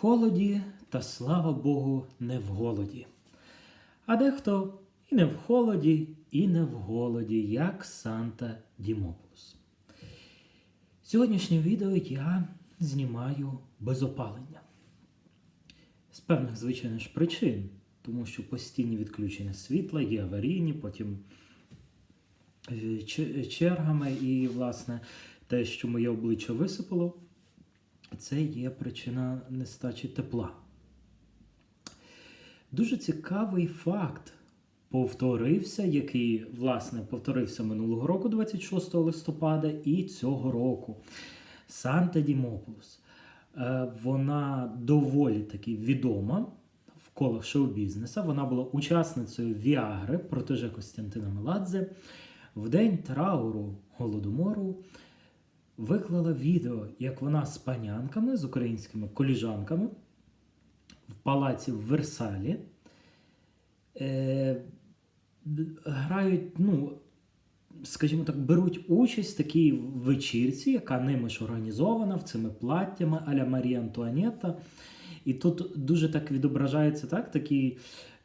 холоді та слава Богу, не в голоді. А дехто і не в холоді, і не в голоді, як Санта Дімопулос. Сьогоднішнє відео я знімаю без опалення. З певних, звичайно ж, причин, тому що постійні відключення світла, є аварійні, потім е, чергами, і, власне, те, що моє обличчя висипало, це є причина нестачі тепла. Дуже цікавий факт повторився, який, власне, повторився минулого року, 26 листопада, і цього року. Санта Дімополос. Е, Вона доволі таки відома в колах шоу-бізнеса. Вона була учасницею Віагри протеже Костянтина Меладзе. В день трауру Голодомору виклала відео, як вона з панянками, з українськими коліжанками в палаці в Версалі е, грають, ну, скажімо так, беруть участь в такій вечірці, яка ними ж організована, в цими платтями аля Марія Антуанетта. І тут дуже так відображається так, такий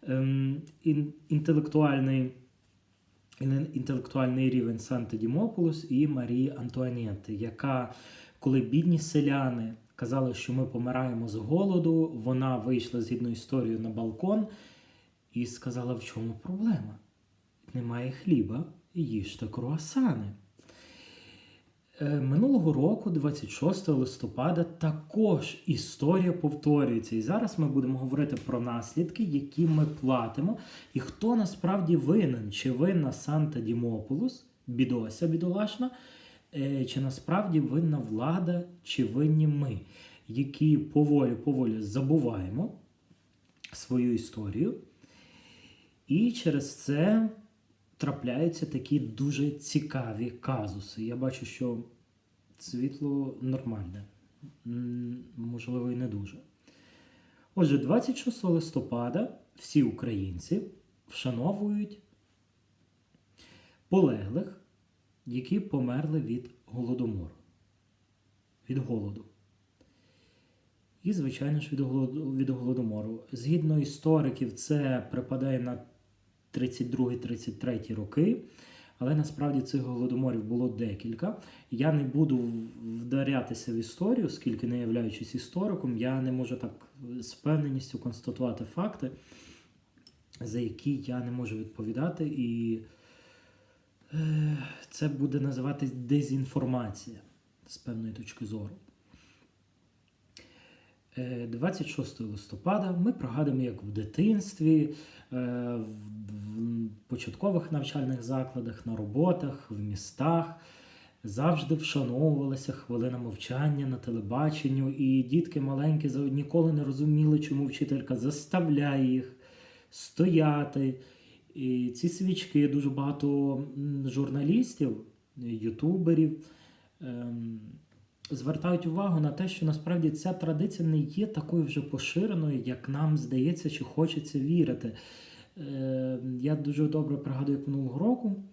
ем, ін, інтелектуальний, ін- інтелектуальний рівень Санта Дімополос і Марії Антуанетти, яка, коли бідні селяни казали, що ми помираємо з голоду, вона вийшла згідно історією на балкон і сказала, в чому проблема? Немає хліба, їжте круасани. Е, Минулого року, 26 листопада, також історія повторюється. І зараз ми будемо говорити про наслідки, які ми платимо, і хто насправді винен, чи винна Санта Дімополус, бідося бідолашна, е, чи насправді винна влада, чи винні ми, які поволі-поволі забуваємо свою історію. І через це трапляються такі дуже цікаві казуси. Я бачу, що світло нормальне, можливо, і не дуже. Отже, 26 листопада всі українці вшановують полеглих, які померли від голодомору, від голоду. І, звичайно ж, від голодомору. Згідно істориків, це припадає на 32-33 роки, але насправді цих голодоморів було декілька. Я не буду вдарятися в історію, оскільки не являючись істориком, я не можу так з впевненістю констатувати факти, за які я не можу відповідати, і е, це буде називатись дезінформація з певної точки зору. Е, 26 листопада ми пригадуємо, як в дитинстві, е, в початкових навчальних закладах, на роботах, в містах завжди вшановувалася хвилина мовчання на телебаченню, і дітки маленькі ніколи не розуміли, чому вчителька заставляє їх стояти. І ці свічки дуже багато журналістів, ютуберів. Звертають увагу на те, що насправді ця традиція не є такою вже поширеною, як нам здається, чи хочеться вірити. Е, Я дуже добре пригадую, як минулого року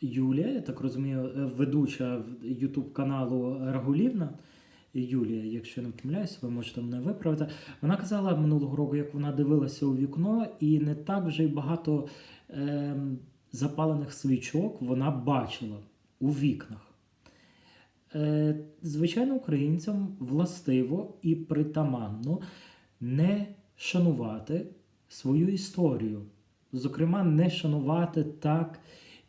Юлія, я так розумію, е, ведуча Ютуб каналу Рагулівна. Юлія, якщо я не помиляюсь, ви можете мене виправити. Вона казала минулого року, як вона дивилася у вікно, і не так вже й багато ем, запалених свічок вона бачила у вікнах. Е, звичайно, українцям властиво і притаманно не шанувати свою історію. Зокрема, не шанувати так,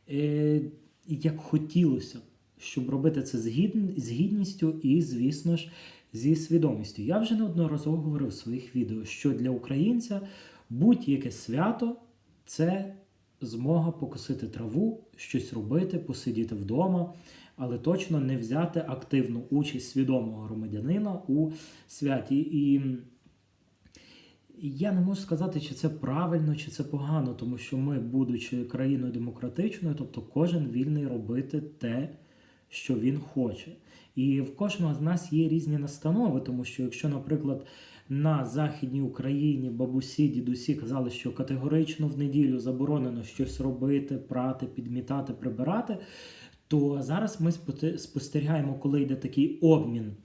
е, як хотілося, щоб робити це з, гідн- з гідністю і, звісно ж, зі свідомістю. Я вже неодноразово говорив в своїх відео, що для українця будь-яке свято це змога покосити траву, щось робити, посидіти вдома, але точно не взяти активну участь свідомого громадянина у святі. І я не можу сказати, чи це правильно, чи це погано, тому що ми, будучи країною демократичною, тобто кожен вільний робити те, що він хоче. І в кожного з нас є різні настанови, тому що якщо, наприклад, на Західній Україні бабусі, дідусі казали, що категорично в неділю заборонено щось робити, прати, підмітати, прибирати, то зараз ми спостерігаємо, коли йде такий обмін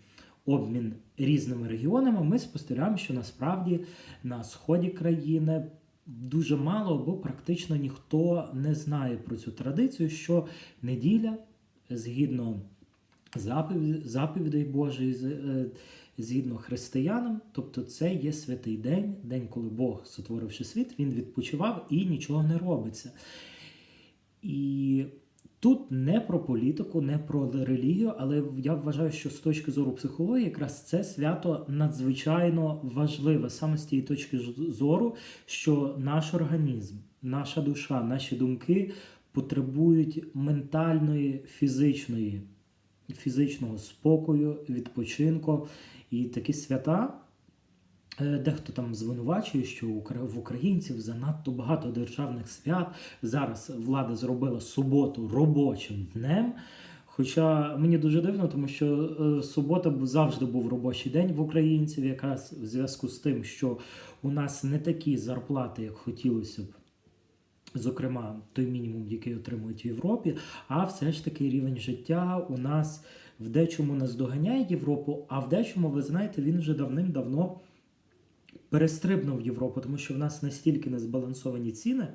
обмін різними регіонами, ми спостерігаємо, що насправді на сході країни дуже мало або практично ніхто не знає про цю традицію, що неділя згідно заповідей Божої, е, згідно християнам, тобто це є святий день, день, коли Бог, сотворивши світ, він відпочивав і нічого не робиться. І тут не про політику, не про релігію, але я вважаю, що з точки зору психології, якраз це свято надзвичайно важливе саме з тієї точки зору, що наш організм, наша душа, наші думки потребують ментальної, фізичної, фізичного спокою, відпочинку. І такі свята. Е, Дехто там звинувачує, що в українців занадто багато державних свят. Зараз влада зробила суботу робочим днем. Хоча мені дуже дивно, тому що е, субота завжди був робочий день в українців, якраз в зв'язку з тим, що у нас не такі зарплати, як хотілося б. Зокрема, той мінімум, який отримують в Європі, а все ж таки рівень життя у нас в дечому наздоганяє Європу, а в дечому, ви знаєте, він вже давним-давно перестрибнув Європу, тому що в нас настільки незбалансовані ціни.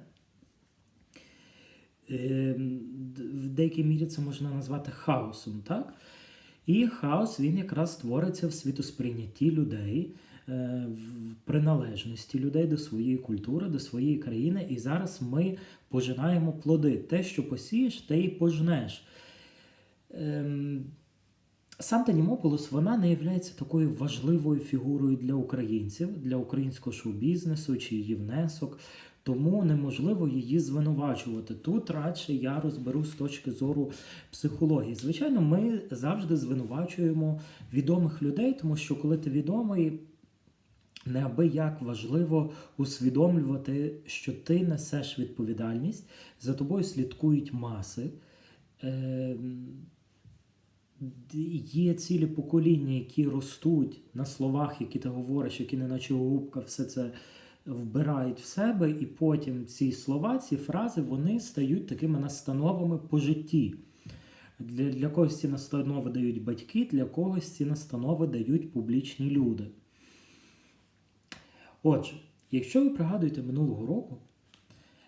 Ем, В деякій мірі це можна назвати хаосом, так? І хаос він якраз твориться в світосприйнятті людей, е, в приналежності людей до своєї культури, до своєї країни. І зараз ми пожинаємо плоди. Те, що посієш, те і пожнеш. Ем, Санта Німополос вона не є такою важливою фігурою для українців, для українського шоу-бізнесу чи її внесок. Тому неможливо її звинувачувати. Тут радше я розберу з точки зору психології. Звичайно, ми завжди звинувачуємо відомих людей, тому що коли ти відомий, неабияк важливо усвідомлювати, що ти несеш відповідальність, за тобою слідкують маси. Є цілі покоління, які ростуть на словах, які ти говориш, які не наче губка, все це вбирають в себе, і потім ці слова, ці фрази, вони стають такими настановами по житті. Для, для когось ці настанови дають батьки, для когось ці настанови дають публічні люди. Отже, якщо ви пригадуєте минулого року,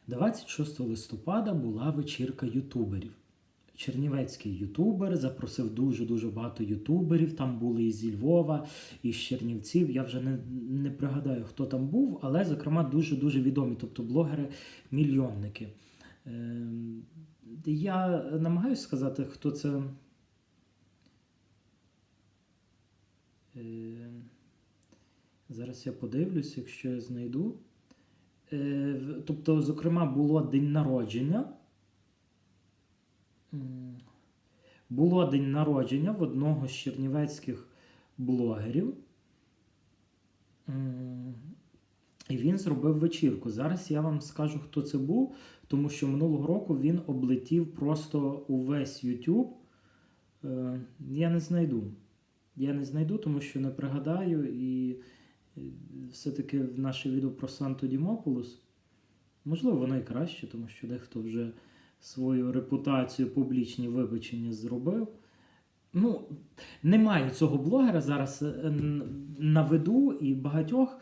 26 листопада була вечірка ютуберів. Чернівецький ютубер запросив дуже-дуже багато ютуберів. Там були і зі Львова, і з Чернівців. Я вже не, не пригадаю, хто там був, але, зокрема, дуже-дуже відомі, тобто блогери-мільйонники. Ем, Я намагаюся сказати, хто це. Ем, Зараз я подивлюсь, якщо я знайду. Е, Тобто, зокрема, було день народження. Було день народження в одного з чернівецьких блогерів. І він зробив вечірку. Зараз я вам скажу, хто це був, тому що минулого року він облетів просто увесь YouTube. Е, Я не знайду. Я не знайду, тому що не пригадаю. І е, все-таки в наше відео про Санту Дімополос. Можливо, воно і краще, тому що дехто вже свою репутацію, публічні вибачення зробив. Ну, немає цього блогера зараз е, на виду і багатьох.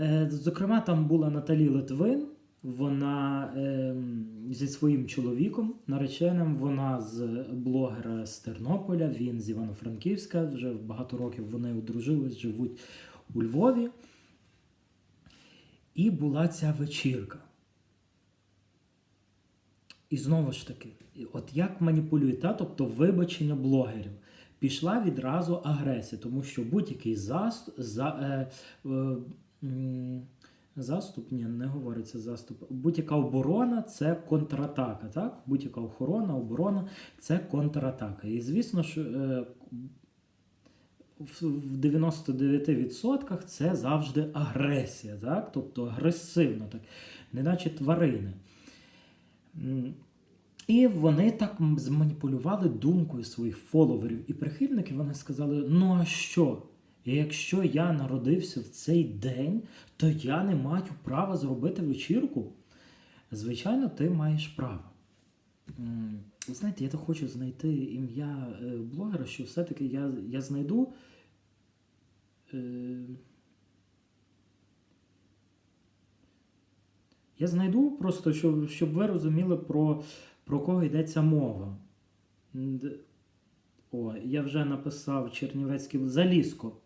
Е, Зокрема, там була Наталі Литвин. Вона ем, зі своїм чоловіком, нареченим, вона з блогера з Тернополя, він з Івано-Франківська. Вже багато років вони одружились, живуть у Львові. І була ця вечірка. І знову ж таки, от як маніпулюють, та? тобто вибачення блогерів. Пішла відразу агресія, тому що будь-який заст, за, е, е, заступ, ні, не говориться заступ. Будь-яка оборона це контратака. Так? Будь-яка охорона, оборона це контратака. І звісно ж, е, в 99% це завжди агресія, так? тобто агресивно, так? неначе тварини. І вони так зманіпулювали думкою своїх фоловерів і прихильників. Вони сказали: ну а що? Якщо я народився в цей день, то я не маю права зробити вечірку. Звичайно, ти маєш право. Ви знаєте, я так хочу знайти ім'я е, блогера, що все-таки я, я знайду. Е, я знайду просто, щоб, щоб ви розуміли, про, про кого йдеться мова. О, я вже написав Чернівецький Заліско.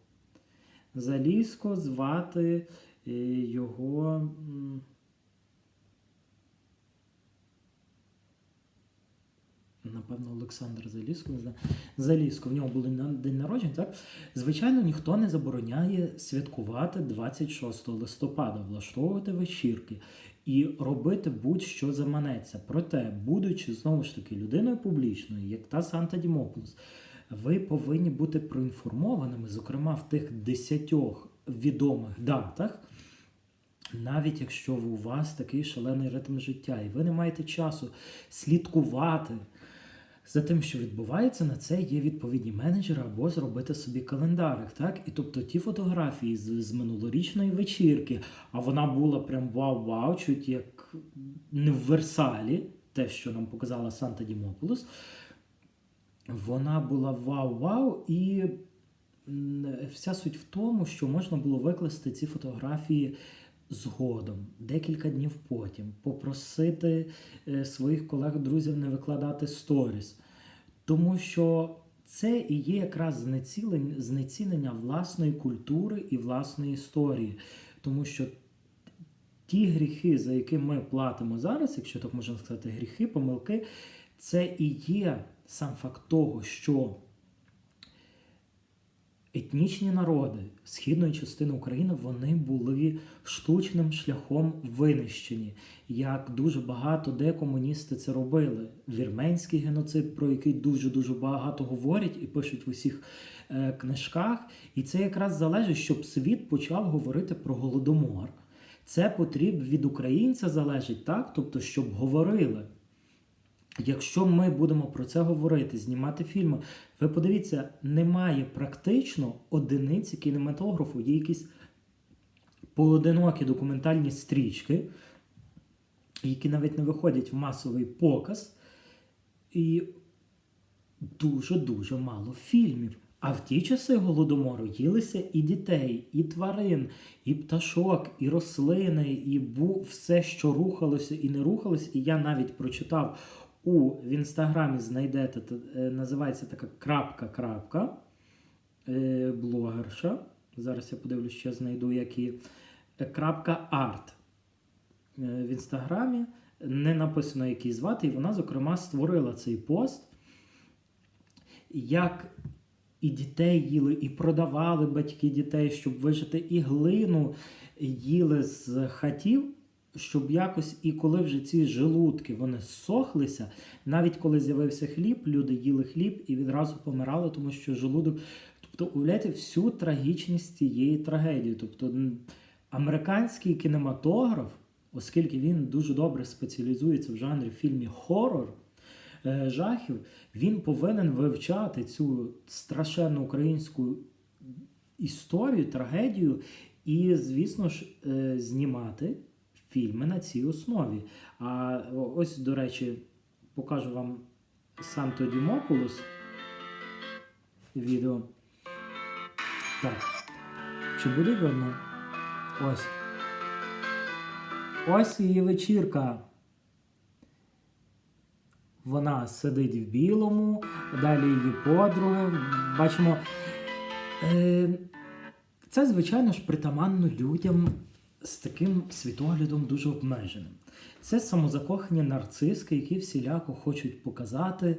Заліско звати е, його. Напевно, Олександр знаю. Заліско, в нього був день народження, так? Звичайно, ніхто не забороняє святкувати 26 листопада, влаштовувати вечірки і робити будь-що заманеться. Проте, будучи знову ж таки людиною публічною, як та Санта Дімополос, ви повинні бути проінформованими, зокрема в тих десятьох відомих датах. Навіть якщо у вас такий шалений ритм життя, і ви не маєте часу слідкувати за тим, що відбувається, на це є відповідні менеджери або зробити собі календарик. Так? І тобто ті фотографії з, з минулорічної вечірки, а вона була прям вау-вау, чуть як не в Версалі, те, що нам показала Санта Дімополос. Вона була вау-вау, і вся суть в тому, що можна було викласти ці фотографії згодом, декілька днів потім, попросити е, своїх колег-друзів не викладати сторіс. Тому що це і є якраз знецілень- знецінення власної культури і власної історії. Тому що ті гріхи, за які ми платимо зараз, якщо так можна сказати, гріхи, помилки, це і є сам факт того, що етнічні народи східної частини України вони були штучним шляхом винищені. Як дуже багато де комуністи це робили. Вірменський геноцид, про який дуже дуже багато говорять і пишуть в усіх е, книжках. І це якраз залежить, щоб світ почав говорити про голодомор. Це потрібно від українця залежить так, тобто, щоб говорили. Якщо ми будемо про це говорити, знімати фільми, ви подивіться, немає практично одиниці кінематографу, є якісь поодинокі документальні стрічки, які навіть не виходять в масовий показ, і дуже-дуже мало фільмів. А в ті часи голодомору їлися і дітей, і тварин, і пташок, і рослини, і бу все, що рухалося і не рухалося. І я навіть прочитав у в інстаграмі знайдете, е, називається така крапка-крапка е, блогерша. Зараз я подивлюсь, що я знайду, як і е, крапка арт в інстаграмі. Не написано, як її звати, і вона, зокрема, створила цей пост. Як і дітей їли, і продавали батьки дітей, щоб вижити, і глину їли з хатів, щоб якось, і коли вже ці желудки вони сохлися, навіть коли з'явився хліб, люди їли хліб і відразу помирали, тому що желудок. Тобто, уявляєте всю трагічність цієї трагедії. Тобто, американський кінематограф, оскільки він дуже добре спеціалізується в жанрі фільмі хорор. е, Жахів, він повинен вивчати цю страшенну українську історію, трагедію і, звісно ж, е, знімати фільми на цій основі. А ось, до речі, покажу вам Санто Дімопулос відео. Так. Чи буде видно? Ось. Ось її вечірка. Вона сидить в білому, далі її подруги. Бачимо. Е, це, звичайно ж, притаманно людям з таким світоглядом дуже обмеженим. Це самозакохані нарциски, які всіляко хочуть показати,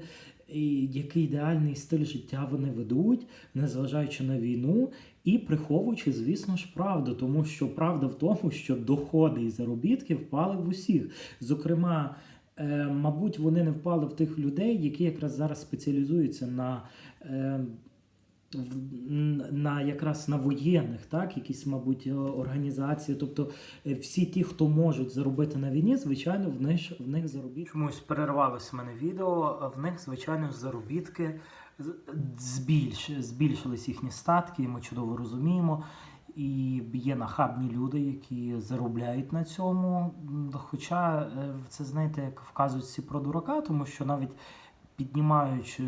який ідеальний стиль життя вони ведуть, незважаючи на війну, і приховуючи, звісно ж, правду, тому що правда в тому, що доходи і заробітки впали в усіх. Зокрема, е, мабуть, вони не впали в тих людей, які якраз зараз спеціалізуються на. На якраз на воєнних, так, якісь, мабуть, е, організації. Тобто е, всі ті, хто можуть заробити на війні, звичайно, в них, в них заробітки. Чомусь перервалося в мене відео, в них, звичайно, заробітки збільш, збільшились їхні статки, ми чудово розуміємо. І є нахабні люди, які заробляють на цьому. Хоча е, це, знаєте, як вказують всі про дурака, тому що навіть піднімаючи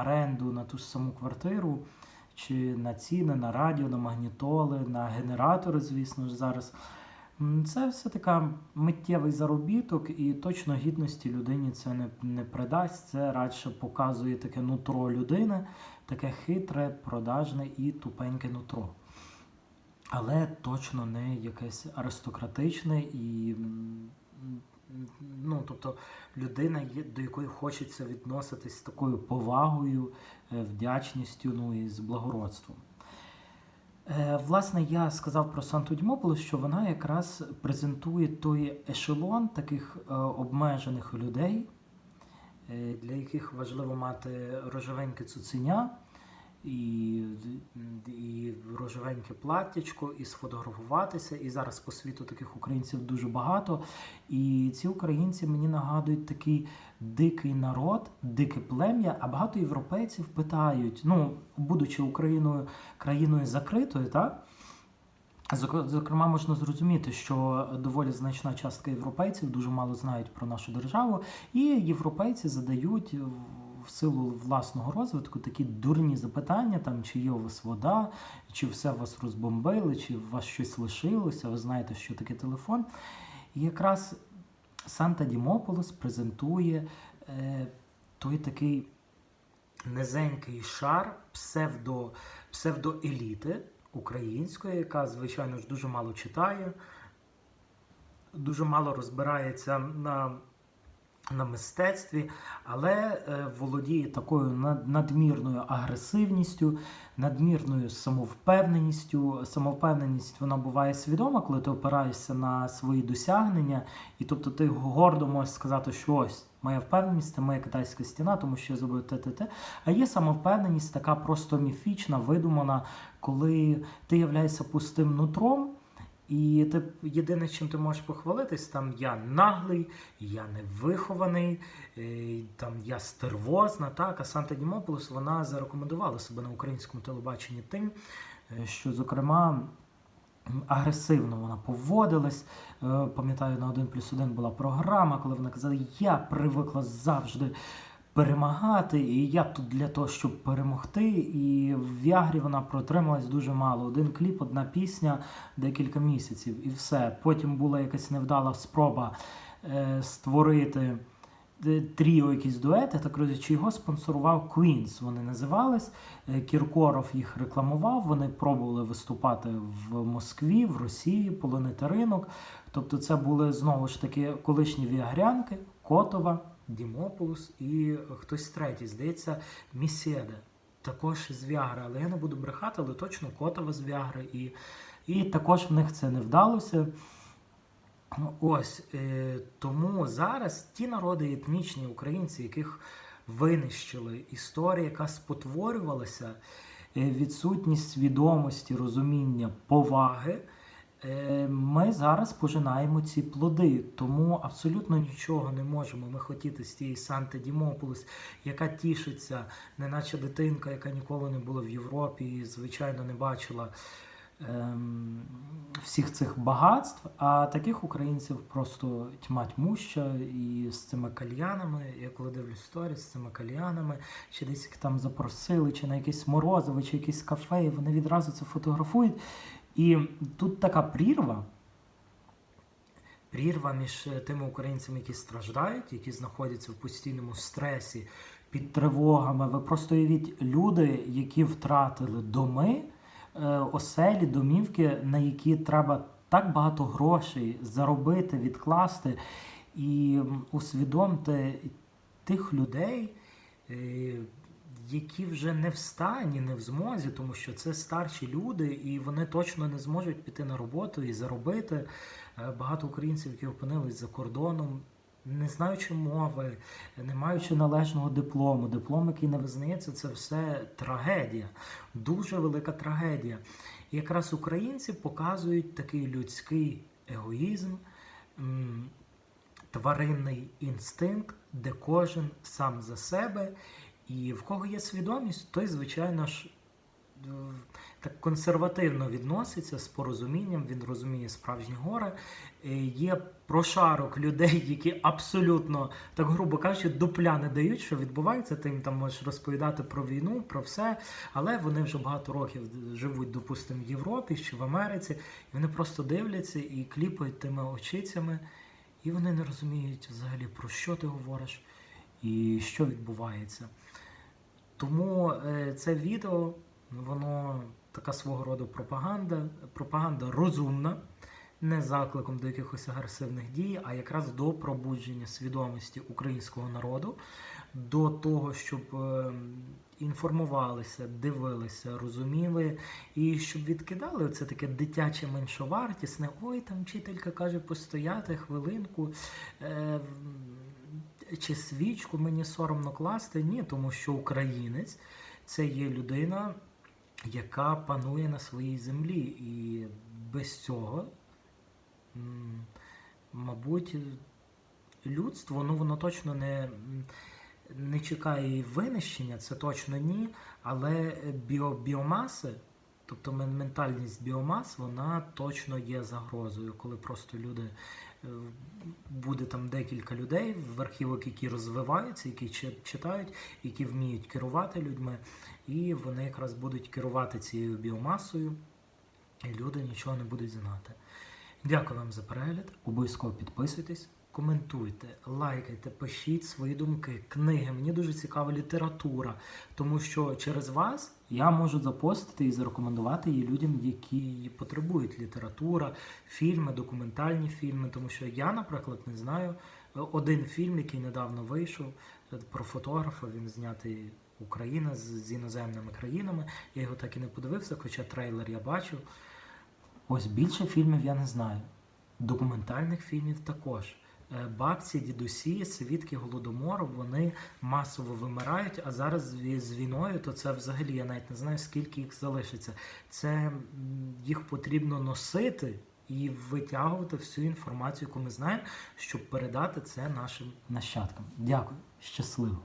оренду на ту ж саму квартиру, чи на ціни, на радіо, на магнітоли, на генератори, звісно ж, зараз. Це все така миттєвий заробіток, і точно гідності людині це не, не придасть. Це радше показує таке нутро людини, таке хитре, продажне і тупеньке нутро. Але точно не якесь аристократичне і. Ну, тобто людина, до якої хочеться відноситись з такою повагою, е, вдячністю, ну і з благородством. Е, Власне, я сказав про Санту Дімополис, що вона якраз презентує той ешелон таких е, обмежених людей, для яких важливо мати рожевеньке цуценя і, і рожевеньке платтячко, і сфотографуватися. І зараз по світу таких українців дуже багато. І ці українці мені нагадують такий дикий народ, дике плем'я. А багато європейців питають, ну, будучи Україною країною закритою, так? Зокрема, можна зрозуміти, що доволі значна частка європейців дуже мало знають про нашу державу, і європейці задають в- силу власного розвитку такі дурні запитання, там чи є у вас вода, чи все вас розбомбили, чи у вас щось лишилося, ви знаєте, що таке телефон. І якраз Санта Дімополос презентує е, той такий низенький шар псевдо, псевдоеліти української, яка, звичайно ж, дуже мало читає, дуже мало розбирається на, на мистецтві, але е, володіє такою надмірною агресивністю, надмірною самовпевненістю. Самовпевненість вона буває свідома, коли ти опираєшся на свої досягнення, і тобто ти гордо можеш сказати, що ось. Моя впевненість це моя китайська стіна, тому що я зробив те, те, те. А є самовпевненість, така просто міфічна, видумана, коли ти являєшся пустим нутром, і ти єдине, чим ти можеш похвалитись, там я наглий, я невихований, е, там я стервозна. Так, а Санта Дімополос вона зарекомендувала себе на українському телебаченні тим, е, що, зокрема, агресивно вона поводилась. Е, Пам'ятаю, на 1 плюс 1 була програма, коли вона казала, я привикла завжди перемагати, і я тут для того, щоб перемогти. І в Віагрі вона протрималась дуже мало. Один кліп, одна пісня, декілька місяців, і все. Потім була якась невдала спроба е, створити. е, Тріо, якісь дуети, так розумію, його спонсорував Queens. Вони називались. Е, Кіркоров їх рекламував. Вони пробували виступати в Москві, в Росії, полонити ринок. Тобто, це були знову ж таки колишні віагрянки, Котова, Дімополус і хтось третій, здається, Місєда. Також з Віагри, але я не буду брехати, але точно Котова з Віагри. І, і також в них це не вдалося. Ось е, тому зараз ті народи етнічні українці, яких винищили, історія, яка спотворювалася, е, відсутність свідомості, розуміння, поваги. Е, Ми зараз пожинаємо ці плоди, тому абсолютно нічого не можемо ми хотіти з тієї Санти Дімополис, яка тішиться, неначе дитинка, яка ніколи не була в Європі і, звичайно, не бачила ем, всіх цих багатств, а таких українців просто тьма тьмуща і з цими кальянами, я коли дивлюсь сторіс, з цими кальянами, чи десь їх там запросили, чи на якесь морозиво, чи якесь кафе, і вони відразу це фотографують. І тут така прірва. Прірва між е, тими українцями, які страждають, які знаходяться в постійному стресі, під тривогами. Ви просто уявіть люди, які втратили доми, е, оселі, домівки, на які треба так багато грошей заробити, відкласти. І м, усвідомте тих людей, е, які вже не в стані, не в змозі, тому що це старші люди, і вони точно не зможуть піти на роботу і заробити. Е, Багато українців, які опинились за кордоном, не знаючи мови, не маючи належного диплому, диплом, який не визнається, це все трагедія, дуже велика трагедія. І якраз українці показують такий людський егоїзм, тваринний інстинкт, де кожен сам за себе, і в кого є свідомість, той, звичайно ж, так консервативно відноситься з порозумінням, він розуміє справжні гори. Е, Є прошарок людей, які абсолютно, так грубо кажучи, дупля не дають, що відбувається. Ти їм там можеш розповідати про війну, про все, але вони вже багато років живуть, допустимо, в Європі чи в Америці, і вони просто дивляться і кліпають тими очицями, і вони не розуміють взагалі про що ти говориш і що відбувається. Тому е, це відео, воно така свого роду пропаганда, пропаганда розумна, не закликом до якихось агресивних дій, а якраз до пробудження свідомості українського народу, до того, щоб е, інформувалися, дивилися, розуміли, і щоб відкидали це таке дитяче меншовартісне. Ой, там вчителька каже постояти хвилинку. Е, чи свічку мені соромно класти? Ні, тому що українець це є людина, яка панує на своїй землі. І без цього, мабуть, людство, ну воно точно не, не чекає винищення, це точно ні. Але біо, біомаси, тобто ментальність біомас, вона точно є загрозою, коли просто люди. Буде там декілька людей в архівах, які розвиваються, які читають, які вміють керувати людьми, і вони якраз будуть керувати цією біомасою, і люди нічого не будуть знати. Дякую вам за перегляд. Обов'язково підписуйтесь, коментуйте, лайкайте, пишіть свої думки, книги. Мені дуже цікава література, тому що через вас я можу запостити і зарекомендувати її людям, які її потребують. Література, фільми, документальні фільми. Тому що я, наприклад, не знаю е, один фільм, який недавно вийшов е, про фотографа. Він знятий Україна з, іноземними країнами. Я його так і не подивився, хоча трейлер я бачив. Ось більше фільмів я не знаю. Документальних фільмів також. Е, Бабці, дідусі, свідки голодомору, вони масово вимирають, а зараз з війною, то це взагалі я навіть не знаю, скільки їх залишиться. Це їх потрібно носити і витягувати всю інформацію, яку ми знаємо, щоб передати це нашим нащадкам. Дякую, щасливо.